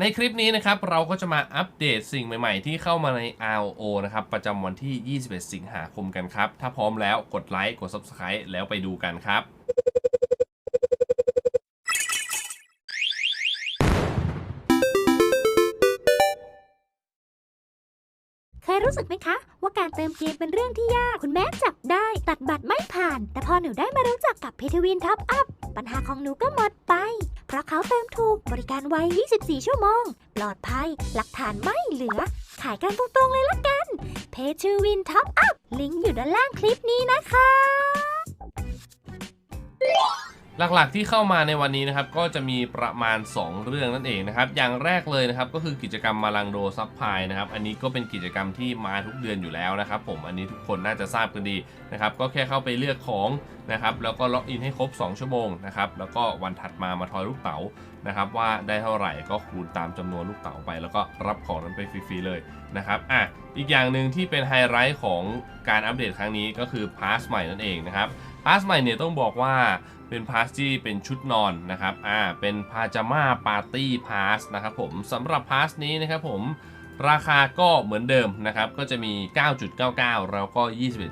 ในคลิปนี้นะครับเราก็จะมาอัปเดตสิ่งใหม่ๆ ที่เข้ามาใน RO นะครับประจำวันที่ 21 สิงหาคมกันครับ ถ้าพร้อมแล้วกดไลค์กด Subscribe แล้วไปดูกันครับเคยรู้สึกไหมคะ ว่าการเติมเกมเป็นเรื่องที่ยาก คุณแม่จับได้ตัดบัตรไม่ผ่าน แต่พอหนูได้มารู้จักกับพีทวินท็อปอัพปัญหาของหนูก็หมดไป ราะเขาเติมถูกบริการไว 24 ชั่วโมง ปลอดภัย หลักฐานไม่เหลือ ขายกันตรงๆเลยละกัน เพชรวินท็อปอัพลิงก์อยู่ด้านล่างคลิปนี้นะคะ หลักๆที่เข้ามาในวันนี้นะครับก็จะมีประมาณ 2 เรื่องนั่นเองนะครับอย่างแรกเลยนะครับก็คือกิจกรรมมาลังโดซับพายนะครับอันนี้ก็เป็นกิจกรรมที่มาทุกเดือนอยู่แล้วนะครับผมอันนี้ทุกคนน่าจะทราบกันดีนะครับก็แค่เข้าไปเลือกของนะครับแล้วก็ล็อกอินให้ครบ 2 ชั่วโมงนะครับแล้วก็วันถัดมามาทอยลูกเต๋านะครับว่าได้เท่าไหร่ก็คูณตามจำนวนลูกเต๋าไป แล้วก็รับของนั้นไปฟรีๆเลยนะครับอะอีกอย่างหนึ่งที่เป็นไฮไลท์ของการอัปเดตครั้งนี้ก็คือพาสใหม่นั่นเองนะครับ พาสใหม่เนี่ยต้องบอกว่าเป็นพาสที่เป็นชุดนอนนะครับอ่าเป็นพาจาม่าปาร์ตี้พาสนะครับผมสำหรับพาสนี้นะครับผมราคาก็เหมือนเดิมนะครับ ก็จะมี 9.99 แล้วก็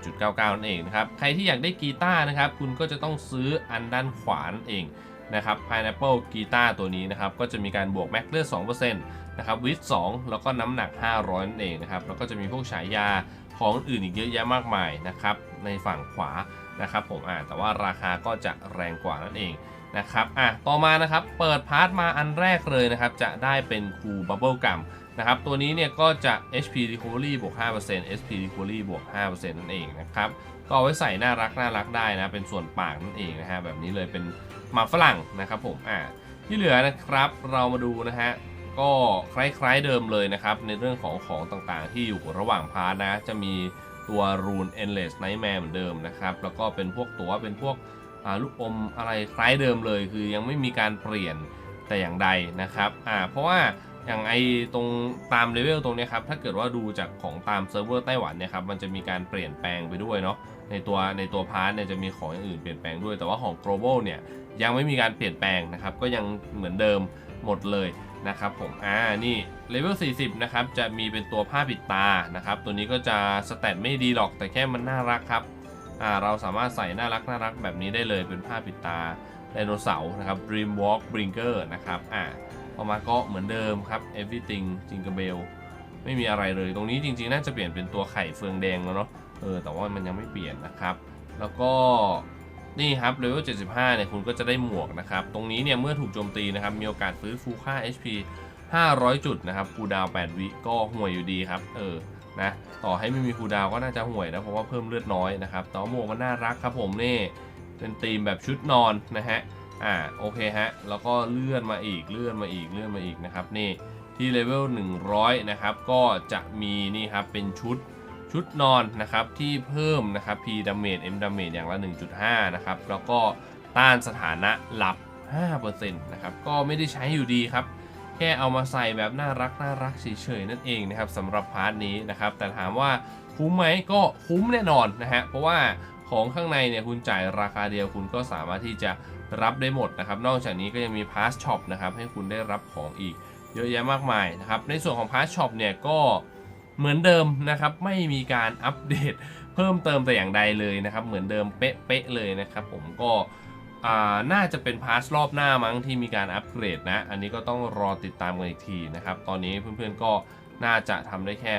21.99 นั่นเองนะครับ ใครที่อยากได้กีตาร์นะครับ คุณก็จะต้องซื้ออันด้านขวานั่นเอง นะครับ Pineapple กีตาร์ตัวนี้นะครับ ก็จะมีการบวกแม็กเลือด2%นะครับวิท2แล้วก็น้ำหนัก 500นั่นเองนะครับ แล้วก็จะมีพวกฉายาของอื่นอีกเยอะแยะมากมายนะครับ ในฝั่งขวานะครับผมอ่าแต่ว่าราคาก็จะแรงกว่านั่นเอง นะครับอะต่อมานะครับเปิดพาร์ทมาอันแรกเลยนะครับจะได้เป็นคูบับเบิลกัมนะครับตัวนี้เนี่ยก็จะ HP Recovery บวก 5% SP Recovery บวก 5%นั่นเองนะครับก็เอาไว้ใส่น่ารักน่ารักได้นะเป็นส่วนปากนั่นเองนะฮะแบบนี้เลยเป็นหมาฝรั่งนะครับผมอ่าที่เหลือนะครับเรามาดูนะฮะก็คล้ายๆเดิมเลยนะครับในเรื่องของของต่างๆ ที่อยู่ระหว่างพาร์ทนะจะมีตัว Rune Endless Nightmare เหมือนเดิมนะครับแล้วก็เป็นพวกตัวเป็นพวก ลูกอมอะไรคล้ายเดิมเลย คือยังไม่มีการเปลี่ยนแต่อย่างใดนะครับอ่าเพราะว่าอย่างไอตรงตามเลเวลตรงนี้ครับถ้าเกิดว่าดูจากของตามเซิร์ฟเวอร์ไต้หวันเนี่ยครับมันจะมีการเปลี่ยนแปลงไปด้วยเนาะในตัวในตัวพาร์ทเนี่ยจะมีของอย่างอื่นเปลี่ยนแปลงด้วยแต่ว่าของ global เนี่ยยังไม่มีการเปลี่ยนแปลงนะครับก็ยังเหมือนเดิมหมดเลยนะครับผมอ่านี่เลเวล40 นะครับ จะมีเป็นตัวผ้าปิดตานะครับ ตัวนี้ก็จะสแตทไม่ดีหรอกแต่แค่มันน่ารักครับ อ่าเราสามารถใส่น่ารักน่ารักแบบนี้ได้เลยเป็นผ้าปิดตาไดโนเสาร์นะครับ Dream Walk Bringer นะครับอ่าพอมาก็เหมือนเดิมครับ Everything Jingle Bell ไม่มีอะไรเลยตรงนี้จริงๆ น่าจะเปลี่ยนเป็นตัวไข่เฟืองแดงแล้วเนาะเออแต่ว่ามันยังไม่เปลี่ยนนะครับ แล้วก็นี่ครับเลเวล 75 เนี่ยคุณก็จะได้หมวกนะครับ ตรงนี้เนี่ยเมื่อถูกโจมตีนะครับ มีโอกาสฟื้นฟูค่า HP 500 จุดนะครับคูดาว 8 วิก็ห่วยอยู่ดีครับ เออ นะต่อให้ไม่มีคูดาวก็น่าจะห่วยนะเพราะว่าเพิ่มเลือดน้อยนะครับแต่ว่าหมวกมันน่ารักครับผมนี่เป็นธีมแบบชุดนอนนะฮะอ่าโอเคฮะแล้วก็เลื่อนมาอีกเลื่อนมาอีกเลื่อนมาอีกนะครับนี่ที่เลเวล100 นะครับ ก็จะมีนี่ครับเป็นชุดชุดนอนนะครับที่เพิ่มนะครับ P damage M damage อย่างละ 1.5 นะครับ แล้วก็ต้านสถานะหลับ 5%นะครับ ก็ไม่ได้ใช้อยู่ดีครับ แค่เอามาใส่แบบน่ารักน่ารักเฉยๆนั่นเองนะครับสำหรับพาร์ทนี้นะครับแต่ถามว่าคุ้มไหมก็คุ้มแน่นอนนะฮะเพราะว่าของข้างในเนี่ยคุณจ่ายราคาเดียวคุณก็สามารถที่จะรับได้หมดนะครับนอกจากนี้ก็ยังมีพาสช็อปนะครับให้คุณได้รับของอีกเยอะแยะมากมายนะครับในส่วนของพาสช็อปเนี่ยก็เหมือนเดิมนะครับไม่มีการอัปเดตเพิ่มเติมแต่อย่างใดเลยนะครับเหมือนเดิมเป๊ะๆเลยนะครับผมก็ อ่าน่าจะเป็นพาสรอบหน้ามั้งที่มีการอัปเกรดนะ อันนี้ก็ต้องรอติดตามกันอีกทีนะครับ ตอนนี้เพื่อนๆก็น่าจะทำได้แค่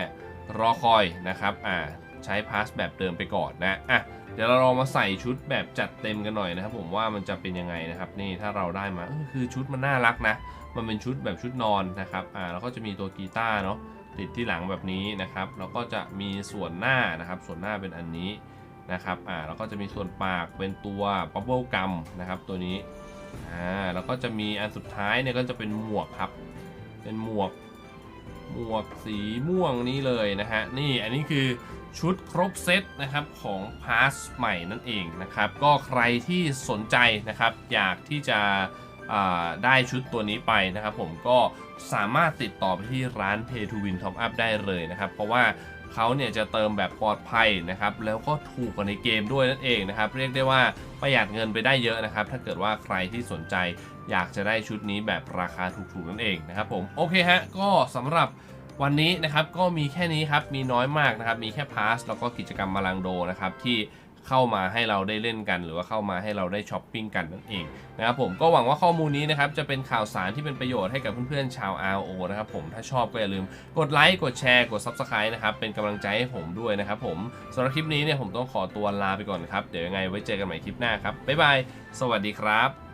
รอคอยนะครับอ่าใช้พาสแบบเดิมไปก่อนนะอะเดี๋ยวเราลองมาใส่ชุดแบบจัดเต็มกันหน่อยนะครับผมว่ามันจะเป็นยังไงนะครับ นี่ถ้าเราได้มาคือชุดมันน่ารักนะ มันเป็นชุดแบบชุดนอนนะครับอ่าแล้วก็จะมีตัวกีตาร์เนาะติดที่หลังแบบนี้นะครับแล้วก็จะมีส่วนหน้านะครับ ส่วนหน้าเป็นอันนี้ นะครับอ่าแล้วก็จะมีส่วนปากเป็นตัวบับเบิลกัมนะครับตัวนี้อ่าแล้วก็จะมีอันสุดท้ายเนี่ยก็จะเป็นหมวกครับ เป็นหมวกหมวกสีม่วงนี้เลยนะฮะนี่อันนี้คือชุดครบเซตนะครับของพาสใหม่นั่นเองนะครับ ก็ใครที่สนใจนะครับอยากที่จะได้ชุดตัวนี้ไปนะครับ ผมก็สามารถติดต่อไปที่ร้าน Pay to Win Top Up ได้เลยนะครับ เพราะว่า เขาเนี่ยจะเติมแบบปลอดภัยนะครับแล้วก็ถูกกว่าในเกมด้วยนั่นเองนะครับเรียกได้ว่าประหยัดเงินไปได้เยอะนะครับถ้าเกิดว่าใครที่สนใจอยากจะได้ชุดนี้แบบราคาถูกๆนั่นเองนะครับผมโอเคฮะก็สำหรับวันนี้นะครับก็มีแค่นี้ครับมีน้อยมากนะครับมีแค่พาสแล้วก็กิจกรรมมาลังโดนะครับที่ เข้ามาให้เราได้เล่นกัน หรือว่าเข้ามาให้เราได้ช้อปปิ้งกันนั่นเองนะครับผมก็หวังว่าข้อมูลนี้นะครับจะเป็นข่าวสารที่เป็นประโยชน์ให้กับเพื่อนๆชาว RO นะครับผมถ้าชอบก็อย่าลืมกดไลค์กดแชร์กด Subscribe นะครับเป็นกำลังใจให้ผมด้วยนะครับผมสำหรับคลิปนี้เนี่ยผมต้องขอตัวลาไปก่อนครับเดี๋ยวยังไงไว้เจอกันใหม่คลิปหน้าครับบ๊ายบายสวัสดีครับ